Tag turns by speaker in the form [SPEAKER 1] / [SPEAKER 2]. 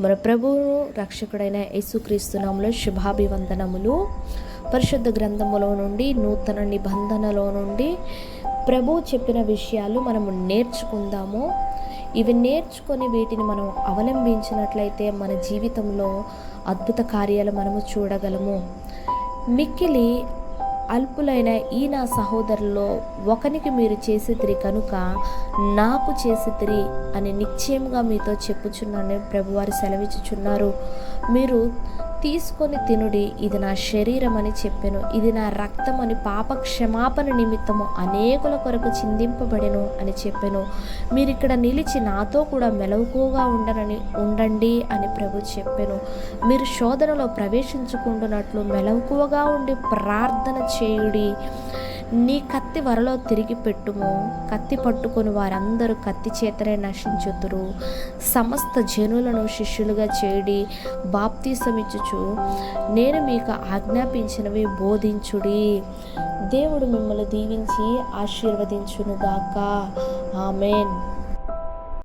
[SPEAKER 1] మన ప్రభువును రక్షకుడైన యేసుక్రీస్తునాములో శుభాభివందనములు. పరిశుద్ధ గ్రంథములో నుండి నూతన నిబంధనలో నుండి ప్రభు చెప్పిన విషయాలు మనము నేర్చుకుందాము. ఇవి నేర్చుకొని వీటిని మనం అవలంబించినట్లయితే మన జీవితంలో అద్భుత కార్యాలు మనము చూడగలము. మిక్కిలి అల్పులైన ఈ నా సహోదరులో ఒకనికి మీరు చేసితిరి కనుక నాకు చేసితిరి అని నిశ్చయంగా మీతో చెప్పుచున్నాను ప్రభువారు సెలవిచ్చుచున్నారు. మీరు తీసుకొని తినుడి ఇది నా శరీరం అని చెప్పాను. ఇది నా రక్తం అని పాప క్షమాపణ నిమిత్తము అనేకుల కొరకు చిందింపబడెను అని చెప్పాను. మీరు ఇక్కడ నిలిచి నాతో కూడా మెలకువగా ఉండనని ఉండండి అని ప్రభు చెప్పాను. మీరు శోధనలో ప్రవేశించుకుంటున్నట్లు మెలకువగా ఉండి ప్రార్థన చేయుడి. నీ కత్తి వరలో తిరిగి పెట్టుము. కత్తి పట్టుకొని వారందరూ కత్తి చేతనే నశించుతురు సమస్త జనులను శిష్యులుగా చేయుడి బాప్తీసమిచ్చుచు నేను మీకు ఆజ్ఞాపించినవి బోధించుడి. దేవుడు మిమ్మల్ని దీవించి ఆశీర్వదించునుగాక. ఆమెన్.